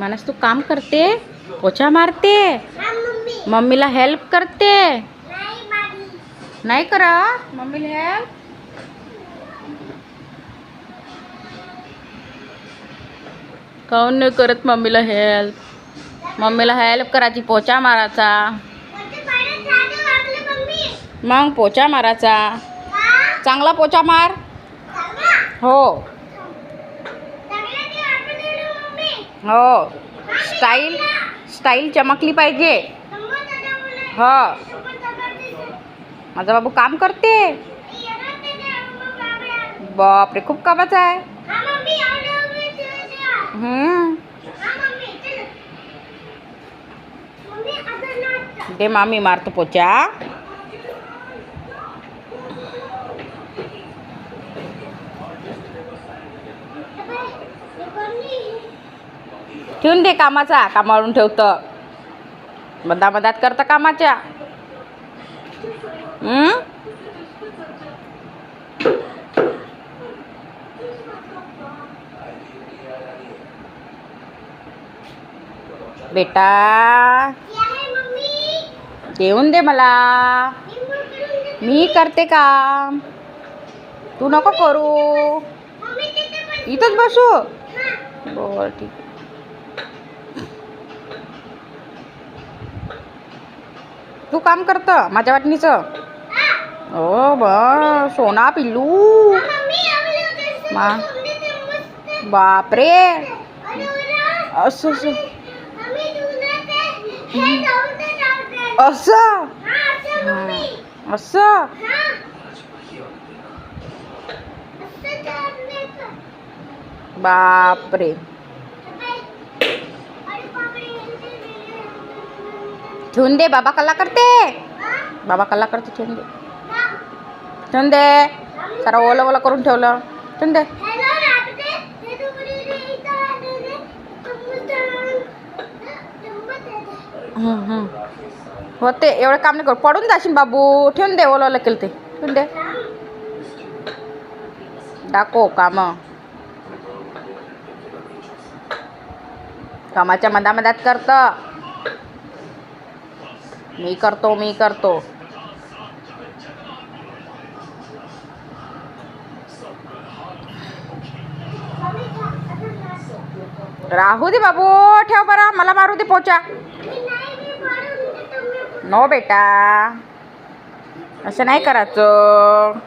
मानस तू काम करते पोछा मारते मम्मीला हेल्प करते. नाही करा मम्मीला हेल्प काऊन नाही करत मम्मीला हेल्प मम्मीला हेल्प करायची पोचा मारायचा. मग पोचा मारायचा. चांगला पोचा मार. हो चांगला ते आपण येऊ मम्मी हो. स्टाईल स्टाईल चमकली पाहिजे. हो. माझा बाबू काम करते. बापरे खूप कामाचा आहे. दे मामी मारतो पोचा. ठेवून दे कामाचा कामावरून ठेवतं. मधा मधात करतं कामाच्या? बेटा देऊन दे मला. मी करते काम. तू नको करू. इथंच बसू. बरं ठीक. तू काम करतं माझ्या वाटणीचं. हो, ओ ब सोना पिल्लू. मा बापरे. असं असं. असं? असं? बापरे. ठेवून दे बाबा कल्ला करते. बाबा कल्ला करते ठेवून दे. ठेवून दे. सारा ओलं ओलं करून ठेवलं. ठेवून दे. हो ते होते एवढं काम नाही करू. पडून जाशील बाबू. ठेवून दे ओलं ओलं केलं ते. ठेवून दे. दाखव काम. कामाच्या मधामधात करतं. मी करतो मी करतो. राहू दे बाबू ठेव बरं मला मारू दे पोचा. नो बेटा. असं नाही करायचं.